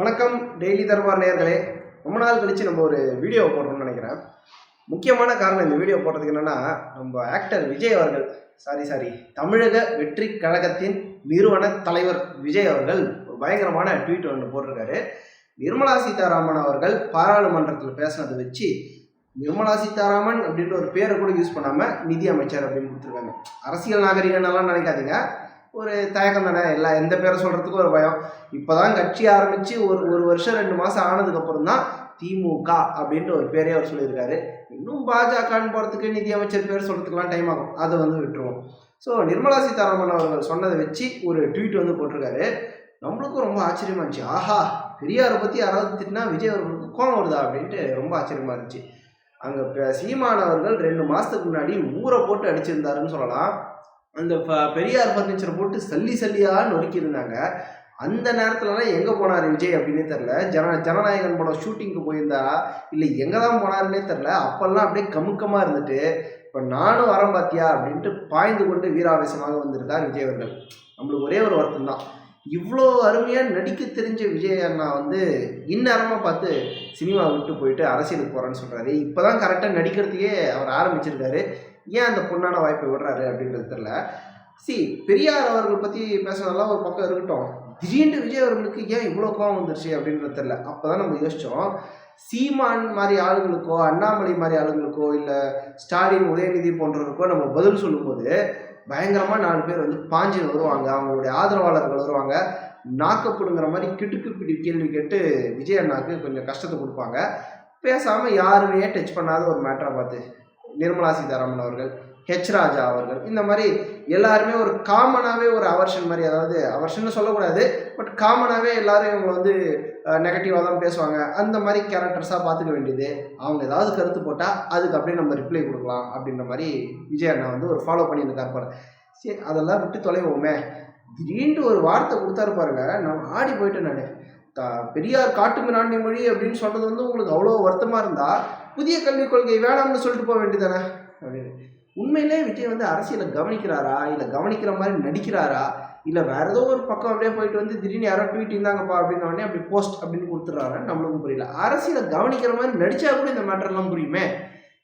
வணக்கம் டெய்லி தர்பார் நேர்களே ரொம்ப நாள் கழிச்சு நம்ம ஒரு வீடியோ போடுறோம்னு நினைக்கிறேன். முக்கியமான காரணம் இந்த வீடியோ போடுறதுக்கு என்னன்னா நம்ம ஆக்டர் விஜய் அவர்கள் சாரி சாரி தமிழக வெற்றி கழகத்தின் நிறுவன தலைவர் விஜய் அவர்கள் ஒரு பயங்கரமான ட்வீட் ஒன்று போட்டிருக்காரு. நிர்மலா சீதாராமன் அவர்கள் பாராளுமன்றத்தில் பேசினதை வச்சு நிர்மலா சீதாராமன் அப்படின்ற ஒரு பேரை கூட யூஸ் பண்ணாமல் நிதி அமைச்சர் அப்படின்னு கொடுத்துருக்காங்க. அரசியல் நாகரிகன்னெல்லாம் நினைக்காதீங்க. ஒரு தயக்கம் தானே? எல்லா எந்த பேரை சொல்கிறதுக்கும் ஒரு பயம். இப்போ தான் கட்சி ஆரம்பித்து ஒரு ஒரு வருஷம் ரெண்டு மாதம் ஆனதுக்கப்புறம் தான் திமுக அப்படின்ட்டு ஒரு பேரே அவர் சொல்லியிருக்காரு. இன்னும் பாஜகன்னு போகிறதுக்கு நிதியமைச்சர் பேர் சொல்கிறதுக்குலாம் டைம் ஆகும். அதை வந்து விட்டுருவோம். ஸோ நிர்மலா சீதாராமன் அவர்கள் சொன்னதை வச்சு ஒரு ட்வீட் வந்து போட்டிருக்காரு. நம்மளுக்கும் ரொம்ப ஆச்சரியமா இருந்துச்சு. ஆஹா பெரியாரை பற்றி யாராவது திட்டினா விஜய் அவர்களுக்கு கோவம் வருதா அப்படின்ட்டு ரொம்ப ஆச்சரியமா இருந்துச்சு. அங்கே சீமானவர்கள் ரெண்டு மாதத்துக்கு முன்னாடி ஊரை போட்டு அடிச்சிருந்தாருன்னு சொல்லலாம். அந்த ப- பெரியார் ஃபர்னிச்சரை போட்டு சல்லி சல்லியாக நொறுக்கியிருந்தாங்க. அந்த நேரத்துலலாம் எங்கே போனார் விஜய் அப்படின்னே தெரில ஜன ஜனநாயகன் படம் ஷூட்டிங்க்கு போயிருந்தாரா இல்லை எங்கே தான் போனாருன்னே தெரில அப்போல்லாம் அப்படியே கமுக்கமாக இருந்துட்டு இப்போ நானும் வரேன் பாத்தியா அப்படின்ட்டு பாய்ந்து கொண்டு வீராவேசமாக வந்திருக்கார் விஜய் அவர்கள். நம்மளுக்கு ஒரே ஒரு வருத்தம் தான். இவ்வளோ அருமையாக நடிக்க தெரிஞ்ச விஜய் அண்ணா வந்து இந்நேரமாக பார்த்து சினிமா விட்டு போயிட்டு அரசியலுக்கு போகிறேன்னு சொல்கிறாரு இப்போ தான் கரெக்டாக நடிக்கிறதுக்கே அவர் ஆரம்பிச்சிருக்காரு. ஏன் அந்த பொண்ணான வாய்ப்பை விடுறாரு அப்படின்றது தெரில சி பெரியார் அவர்கள் பற்றி பேசுனதெல்லாம் ஒரு பக்கம் இருக்கட்டும். திடீர்னு விஜய் அவர்களுக்கு ஏன் இவ்வளோ கோவம் வந்துருச்சு அப்படின்றது தெரில அப்போ தான் நம்ம யோசித்தோம் சீமான் மாதிரி ஆளுங்களுக்கோ அண்ணாமலை மாதிரி ஆளுங்களுக்கோ இல்லை ஸ்டாலின் உதயநிதி போன்றவருக்கோ நம்ம பதில் சொல்லும்போது பயங்கரமாக நாலு பேர் வந்து பாஞ்சு வருவாங்க. அவங்களுடைய ஆதரவாளர்கள் வருவாங்க. நாக்கப்படுங்கிற மாதிரி கிட்டுக்கு பிடி கேள்வி கேட்டு விஜய் அண்ணாக்கு கொஞ்சம் கஷ்டத்தை கொடுப்பாங்க. பேசாமல் யாருமே டச் பண்ணாத ஒரு மேட்டரை பார்த்து நிர்மலா சீதாராமன் அவர்கள் ஹெச் ராஜா அவர்கள் இந்த மாதிரி எல்லாருமே ஒரு காமனாகவே ஒரு அவர்ஷன் மாதிரி அதாவது அவர்ஷன் சொல்லக்கூடாது பட் காமனாகவே எல்லாரும் இவங்களை வந்து நெகட்டிவாக தான் பேசுவாங்க. அந்த மாதிரி கேரக்டர்ஸாக பார்த்துக்க வேண்டியது. அவங்க ஏதாவது கருத்து போட்டால் அதுக்கு அப்படியே நம்ம ரிப்ளை கொடுக்கலாம் அப்படின்ற மாதிரி விஜய் அண்ணா வந்து ஒரு ஃபாலோ பண்ணியிருக்காரு பாரு சரி அதெல்லாம் விட்டு தொலைவோமே. திடீர்னு ஒரு வார்த்தை கொடுத்தாரு பாருங்க. நான் ஆடி போயிட்டேன் நான். த பெரியார் காட்டுமிராண்டி மொழி அப்படின்னு சொல்கிறது வந்து உங்களுக்கு அவ்வளோ வருத்தமாக இருந்தால் புதிய கல்விக் கொள்கை வேணாம்னு சொல்லிட்டு போக வேண்டியதானே அப்படின்னு. உண்மையிலே விஜய் வந்து அரசியலை கவனிக்கிறாரா? இல்லை கவனிக்கிற மாதிரி நடிக்கிறாரா? இல்லை வேற ஏதோ ஒரு பக்கம் அப்படியே போயிட்டு வந்து திடீர்னு யாரோ ட்வீட் இருந்தாங்கப்பா அப்படின்னு உடனே அப்படி போஸ்ட் அப்படின்னு கொடுத்துட்றாரு நம்மளுக்கும் புரியல. அரசியலை கவனிக்கிற மாதிரி நடிச்சா கூட இந்த மேட்டர்லாம் புரியுமே?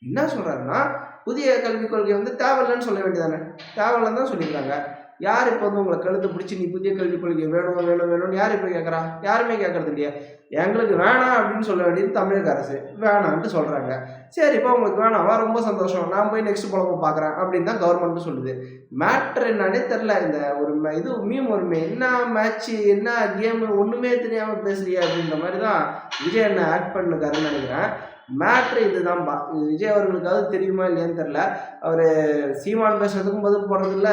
என்ன சொல்கிறாருன்னா புதிய கல்விக் கொள்கை வந்து தேவையில்லைன்னு சொல்ல வேண்டியதானே தேவையில்லைன்னு தான் சொல்லியிருக்காங்க யார் இப்போ வந்து உங்களை கழுத்து பிடிச்சி நீ புதிய கல்விக் கொள்கை வேணும் வேணும் வேணும்னு யார் இப்போ கேட்குறா யாருமே கேட்கறது இல்லையா. எங்களுக்கு வேணாம் அப்படின்னு சொல்ல வேண்டியது தமிழக அரசு. வேணான்ட்டு சொல்கிறாங்க சரிப்பா உங்களுக்கு வேணாவா ரொம்ப சந்தோஷம். நான் போய் நெக்ஸ்ட் புலம்ப பார்க்குறேன் அப்படின்னு தான் கவர்மெண்ட்டும் சொல்லுது. மேட்ரு என்னன்னே தெரில இந்த ஒரு இது மீம் ஒருமே என்ன மேட்ச்சு என்ன கேமு ஒன்றுமே தெரியாமல் பேசுறியா அப்படின்ற மாதிரி தான் விஜய் என்ன ஆக்ட் பண்ணிருக்காருன்னு நினைக்கிறேன். மேட்ரு இதுதான்பா இது விஜய் அவர்களுக்காவது தெரியுமா இல்லையான்னு தெரில அவர் சீமான் பேசுறதுக்கும் பதில் போடுறதில்ல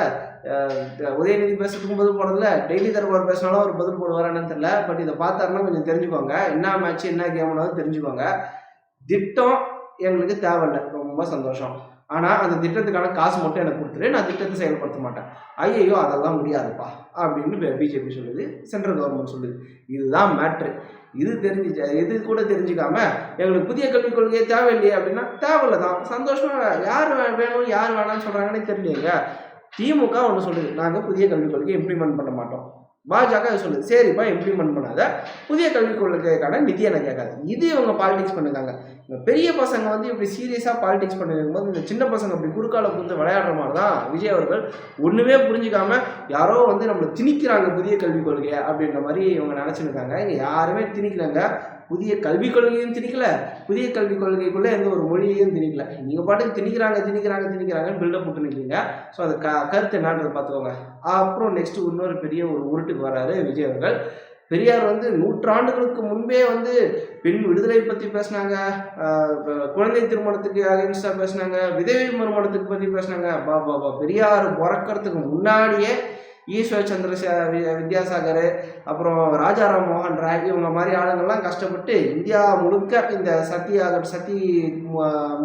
உதயநிதி பேசுறதுக்கும் பதில் போடுறதில்ல டெய்லி தர்பார் பேசினாலும் அவர் பதில் போடுவாரான்னு தெரில பட் இதை பார்த்தாருன்னா கொஞ்சம் தெரிஞ்சுக்கோங்க. என்ன மேட்ச் என்ன கேம்னாலும் தெரிஞ்சுக்கோங்க. திட்டம் எங்களுக்கு தேவையில்லை. ரொம்ப சந்தோஷம். ஆனால் அந்த திட்டத்துக்கான காசு மட்டும் எனக்கு கொடுத்துரு. நான் திட்டத்தை செயல்படுத்த மாட்டேன். ஐயையோ அதெல்லாம் முடியாதுப்பா. அப்படின்னு பிஜேபி சொல்லுது. சென்ட்ரல் கவர்மெண்ட் சொல்லுது. இதுதான் மேட்ரு இது தெரிஞ்சு இது கூட தெரிஞ்சுக்காம எங்களுக்கு புதிய கல்விக் கொள்கையே தேவையில்லையே அப்படின்னா தேவையில்ல தான் சந்தோஷமாக யார் வேணும் யார் வேணாம்னு சொல்கிறாங்கன்னே தெரியலையேங்க திமுக ஒன்று சொல்லுது நாங்கள் புதிய கல்விக் கொள்கையை இம்ப்ளிமெண்ட் பண்ண மாட்டோம். பாஜக சொல்லுது. சரிப்பா இம்ப்ளிமெண்ட் பண்ணாத. புதிய கல்விக் கொள்கைக்கான நிதி எனக்கு கேட்காது. இது இவங்க பாலிடிக்ஸ் பண்ணுறாங்க. இந்த பெரிய பசங்க வந்து இப்படி சீரியஸாக பாலிடிக்ஸ் பண்ணிருக்கும்போது இந்த சின்ன பசங்க இப்படி குறுக்கால கொடுத்து விளையாடுற மாதிரி தான் விஜய் அவர்கள் ஒன்றுமே புரிஞ்சுக்காம யாரோ வந்து நம்மளை திணிக்கிறாங்க புதிய கல்விக் கொள்கையை அப்படின்ற மாதிரி இவங்க நினச்சிருக்காங்க. இங்கே யாருமே திணிக்கலங்க. புதிய கல்விக் கொள்கையும் திணிக்கல. புதிய கல்விக் கொள்கைக்குள்ளே எந்த ஒரு மொழியையும் திணிக்கல. நீங்கள் பாட்டுக்கு திணிக்கிறாங்க திணிக்கிறாங்க திணிக்கிறாங்கன்னு பில்டப் போட்டு நிற்கிறீங்க ஸோ அது க கருத்து என்னன்றது பார்த்துக்கோங்க. அப்புறம் நெக்ஸ்ட் இன்னொரு பெரிய ஒரு உருட்டுக்கு வராரு விஜய் அவர்கள். பெரியார் வந்து நூற்றாண்டுகளுக்கு முன்பே வந்து பெண் விடுதலை பற்றி பேசினாங்க. குழந்தை திருமணத்துக்கு அகேன்ஸ்டாக பேசினாங்க. விதவை மறுமணத்துக்கு பற்றி பேசினாங்க. பா பா பெரியார் பிறக்கறதுக்கு முன்னாடியே ஈஸ்வர் சந்திர சே- வி- வித்யாசாகர் அப்புறம் ராஜாராம் மோகன் ராய் இவங்க மாதிரி ஆளுங்கள்லாம் கஷ்டப்பட்டு இந்தியா முழுக்க இந்த சதி ஆகட்டும் சதி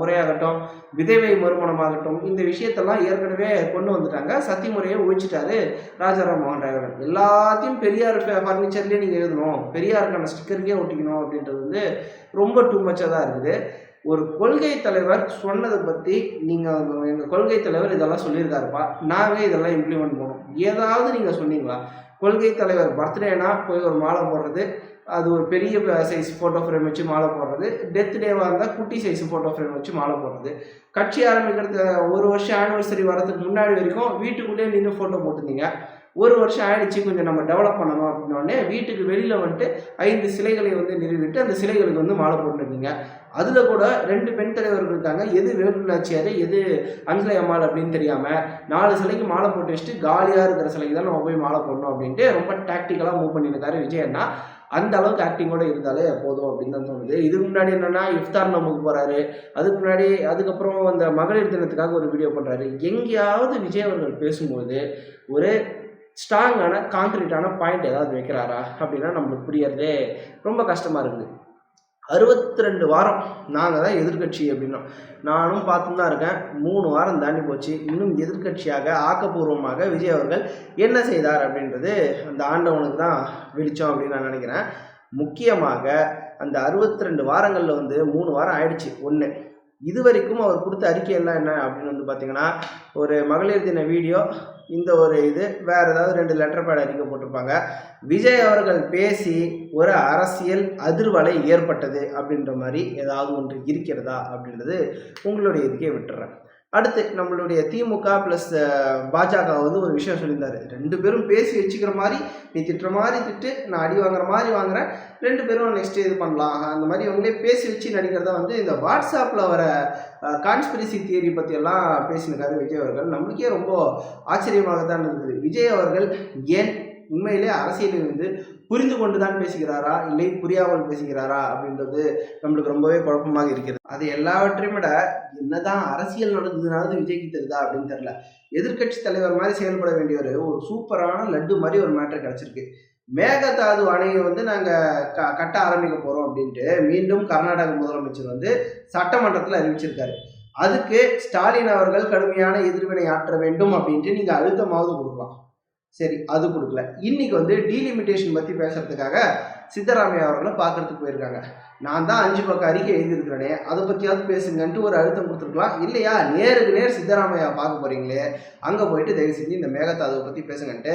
முறையாகட்டும் விதவை மறுமணமாகட்டும் இந்த விஷயத்தெல்லாம் ஏற்கனவே கொண்டு வந்துட்டாங்க. சத்தி முறையை ஒழிச்சிட்டாரு ராஜாராம் மோகன் ராய் அவர்கள். எல்லாத்தையும் பெரியார் ஃபர்னிச்சர்லேயே நீங்கள் எழுதணும். பெரியாருக்கான ஸ்டிக்கருக்கே ஒட்டிக்கணும் அப்படின்றது வந்து ரொம்ப டூ மச்சாக தான் இருக்குது. ஒரு கொள்கை தலைவர் சொன்னதை பற்றி நீங்கள் எங்கள் கொள்கை தலைவர் இதெல்லாம் சொல்லியிருக்காருப்பா. நாங்கள் இதெல்லாம் இம்ப்ளிமெண்ட் பண்ணோம் ஏதாவது நீங்கள் சொன்னீங்களா? கொள்கை தலைவர் பர்த்டேனா போய் ஒரு மாலை போடுறது அது ஒரு பெரிய சைஸ் ஃபோட்டோ ஃப்ரேம் வச்சு மாலை போடுறது டெத் டேவாக இருந்தால் குட்டி சைஸ் ஃபோட்டோ ஃப்ரேம் வச்சு மாலை போடுறது. கட்சி ஆரம்பிக்கிறது ஒரு வருஷம் ஆனிவர்சரி வரதுக்கு முன்னாடி வரைக்கும் வீட்டுக்குள்ளேயே நின்று ஃபோட்டோ போட்டிருந்தீங்க. ஒரு வருஷம் ஆயிடுச்சு கொஞ்சம் நம்ம டெவலப் பண்ணணும் அப்படின்னோடனே வீட்டுக்கு வெளியில் வந்துட்டு ஐந்து சிலைகளை வந்து நிறுவிட்டு அந்த சிலைகளுக்கு வந்து மாலை போட்டுருக்கீங்க. அதில் கூட ரெண்டு பெண் தலைவர்கள் இருக்காங்க. எது வேலுநாச்சியார் எது அஞ்சலை அம்மாள் அப்படின்னு தெரியாமல் நாலு சிலைக்கு மாலை போட்டு வச்சுட்டு காலியாக இருக்கிற சிலைக்கு தான் நம்ம போய் மாலை போடணும் அப்படின்ட்டு ரொம்ப டாக்டிக்கலாக மூவ் பண்ணியிருக்காரு விஜய் அண்ணா. அந்த அளவுக்கு ஆக்டிங்கோட இருந்தாலே போதும் அப்படின்னு தான் தோணுது. இதுக்கு முன்னாடி என்னன்னா இஃப்தார் நமக்கு போறாரு. அதுக்கு முன்னாடி அதுக்கப்புறம் அந்த மகளிர் தினத்துக்காக ஒரு வீடியோ பண்றாரு. எங்கேயாவது விஜய் அவர்கள் பேசும்போது ஒரு ஸ்ட்ராங்கான கான்கிரீட்டான பாயிண்ட் ஏதாவது வைக்கிறாரா அப்படின்னா நம்மளுக்கு புரியறதே ரொம்ப கஷ்டமாக இருக்குது. அறுபத்தி ரெண்டு வாரம் நாங்கள் தான் எதிர்க்கட்சி அப்படின்னோம் நானும் பார்த்து தான் இருக்கேன். மூணு வாரம் தாண்டி போச்சு. இன்னும் எதிர்க்கட்சியாக ஆக்கப்பூர்வமாக விஜய் அவர்கள் என்ன செய்தார் அப்படின்றது அந்த ஆண்டவனுக்கு தான் வெளிச்சம் அப்படின்னு நான் நினைக்கிறேன். முக்கியமாக அந்த அறுபத்தி ரெண்டு வாரங்களில் வந்து மூணு வாரம் ஆயிடுச்சு. ஒன்று இது வரைக்கும் அவர் கொடுத்த அறிக்கையெல்லாம் என்ன அப்படின்னு வந்து பார்த்தீங்கன்னா ஒரு மகளிர் தின வீடியோ இந்த ஒரு இது வேற ஏதாவது ரெண்டு லெட்டர் பேட் அறிக்கை போட்டிருப்பாங்க. விஜய் அவர்கள் பேசி ஒரு அரசியல் அதிர்வலை ஏற்பட்டது அப்படின்ற மாதிரி ஏதாவது ஒன்று இருக்கிறதா அப்படின்றது உங்களுடைய இதுக்கே விட்டுறேன். அடுத்து நம்மளுடைய திமுக ப்ளஸ் பாஜக வந்து ஒரு விஷயம் சொல்லியிருந்தாரு. ரெண்டு பேரும் பேசி வச்சுக்கிற மாதிரி நீ திட்டுற மாதிரி திட்டு நான் அடி வாங்குற மாதிரி வாங்குறேன் ரெண்டு பேரும் நெக்ஸ்ட் இது பண்ணலாம். அந்த மாதிரி அவங்களே பேசி வச்சு நடிக்கிறதா வந்து இந்த வாட்ஸ்அப்பில் வர கான்ஸ்பிரசி தியரி பற்றியெல்லாம் பேசினிருக்காரு விஜய் அவர்கள். நம்மளுக்கே ரொம்ப ஆச்சரியமாக தான் இருந்தது. விஜய் அவர்கள் ஏன் உண்மையிலே அரசியலில் இருந்து புரிந்து கொண்டு தான் பேசுகிறாரா? இல்லை புரியாமல் பேசுகிறாரா? அப்படின்றது நம்மளுக்கு ரொம்பவே குழப்பமாக இருக்கிறது. அது எல்லாவற்றையும் விட என்னதான் அரசியல் நடந்ததுனாலும் விஜய்க்கு தெரியுதா அப்படின்னு தெரியல. எதிர்க்கட்சி தலைவர் மாதிரி செயல்பட வேண்டியவர் ஒரு சூப்பரான லட்டு மாதிரி ஒரு மேட்டர் கிடச்சிருக்கு. மேகதாது அணையை வந்து நாங்கள் க கட்ட ஆரம்பிக்க போகிறோம் அப்படின்ட்டு மீண்டும் கர்நாடக முதலமைச்சர் வந்து சட்டமன்றத்தில் அறிவிச்சிருக்காரு. அதுக்கு ஸ்டாலின் அவர்கள் கடுமையான எதிர்வினை ஆற்ற வேண்டும் அப்படின்ட்டு நீங்கள் அழுத்தமாவது கொடுக்கலாம். சரி அது கொடுக்கல. இன்னைக்கு வந்து டீலிமிட்டேஷன் பற்றி பேசுறதுக்காக சித்தராமையா அவர்களை பார்க்கறதுக்கு போயிருக்காங்க. நான் தான் அஞ்சு பக்கம் அறிக்கை எழுதியிருக்கிறேனே அதை பற்றியாவது பேசுங்கன்ட்டு ஒரு அழுத்தம் கொடுத்துருக்கலாம். இல்லையா? நேருக்கு நேர் சித்தராமையா பார்க்க போறீங்களே அங்கே போயிட்டு தயவு செஞ்சு இந்த மேகதாதுவை பற்றி பேசுங்கன்ட்டு.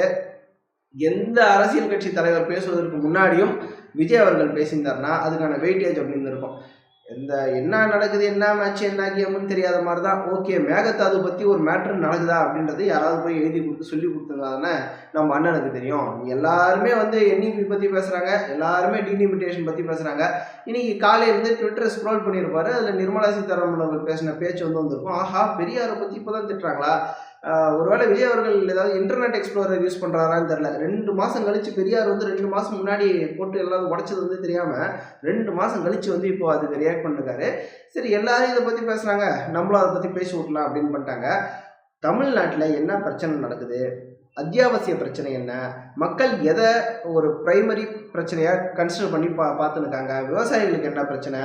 எந்த அரசியல் கட்சி தலைவர் பேசுவதற்கு முன்னாடியும் விஜய் அவர்கள் பேசியிருந்தாருன்னா அதுக்கான வெயிட்டேஜ் அப்படின்னு இருக்கும். இந்த என்ன நடக்குது என்ன மேட்ச் என்ன கேம்னு தெரியாத மாதிரி தான் ஓகே மேகதாது பற்றி ஒரு மேட்ரு நடக்குதா அப்படின்றது யாராவது போய் எழுதி கொடுத்து சொல்லி கொடுத்துருந்தாதானே நம்ம அண்ணனுக்கு தெரியும். எல்லாருமே வந்து என்இபி பற்றி பேசுகிறாங்க எல்லாருமே டிலிமிட்டேஷன் பற்றி பேசுகிறாங்க இன்னைக்கு காலையிலேருந்து ட்விட்டர் ஸ்க்ரோல் பண்ணியிருப்பாரு அதில் நிர்மலா சீதாராமன் அவர்கள் பேசின பேச்சு வந்து வந்திருக்கும். ஆஹா பெரியாரை பற்றி இப்போ தான் திட்டுறாங்களா? ஒருவேளை விஜய் அவர்கள் ஏதாவது இன்டர்நெட் எக்ஸ்ப்ளோரர் யூஸ் பண்ணுறாரான்னு தெரில ரெண்டு மாதம் கழிச்சு பெரியார் வந்து ரெண்டு மாதம் முன்னாடி போட்டு எல்லாரும் உடச்சது வந்து தெரியாமல் ரெண்டு மாதம் கழிச்சு வந்து இப்போ அதுக்கு ரியாக்ட் பண்ணிருக்காரு. சரி எல்லாரும் இதை பற்றி பேசுகிறாங்க நம்மளும் அதை பற்றி பேசி விடலாம் அப்படின்னு பண்ணிட்டாங்க. தமிழ்நாட்டில் என்ன பிரச்சனை நடக்குது? அத்தியாவசிய பிரச்சனை என்ன? மக்கள் எதை ஒரு பிரைமரி பிரச்சனையாக கன்சிடர் பண்ணி பா பார்த்துருக்காங்க விவசாயிகளுக்கு என்ன பிரச்சனை?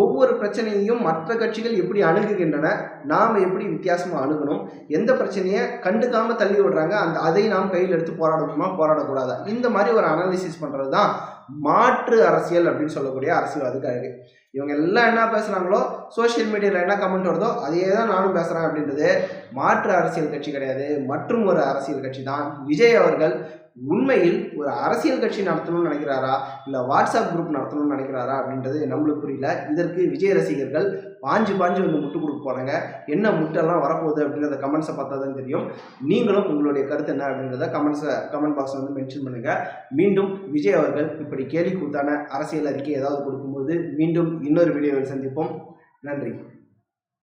ஒவ்வொரு பிரச்சனையையும் மற்ற கட்சிகள் எப்படி அணுகுகின்றன? நாம் எப்படி வித்தியாசமாக அணுகணும்? எந்த பிரச்சனையை கண்டுக்காமல் தள்ளி விடுறாங்க? அந்த அதை நாம் கையில் எடுத்து போராடணுமா? போராடக்கூடாதா? இந்த மாதிரி ஒரு அனாலிசிஸ் பண்ணுறது தான் மாற்று அரசியல் அப்படின்னு சொல்லக்கூடிய அரசியல்வாதிக்கு அழகு இவங்க எல்லாம் என்ன பேசுகிறாங்களோ சோஷியல் மீடியாவில் என்ன கமெண்ட் வருதோ அதே தான் நானும் பேசுகிறேன் அப்படின்றது மாற்று அரசியல் கட்சி கிடையாது. மற்றும் ஒரு அரசியல் கட்சி தான். விஜய் அவர்கள் உண்மையில் ஒரு அரசியல் கட்சி நடத்தணும்னு நினைக்கிறாரா? இல்லை வாட்ஸ்அப் குரூப் நடத்தணும்னு நினைக்கிறாரா? அப்படின்றது நம்மளுக்கு புரியல. இதற்கு விஜய் ரசிகர்கள் பாஞ்சு பாஞ்சு வந்து முட்டு கொடுக்க போகிறாங்க என்ன முட்டெல்லாம் வரப்போகுது அப்படின்றத கமெண்ட்ஸை பார்த்தா தான் தெரியும். நீங்களும் உங்களுடைய கருத்து என்ன அப்படின்றத கமெண்ட்ஸை கமெண்ட் பாக்ஸில் வந்து மென்ஷன் பண்ணுங்கள் மீண்டும் விஜய் அவர்கள் இப்படி கேலி கூத்தான அரசியல் அறிக்கை ஏதாவது கொடுக்கும்போது மீண்டும் இன்னொரு வீடியோவில் சந்திப்போம். நன்றி.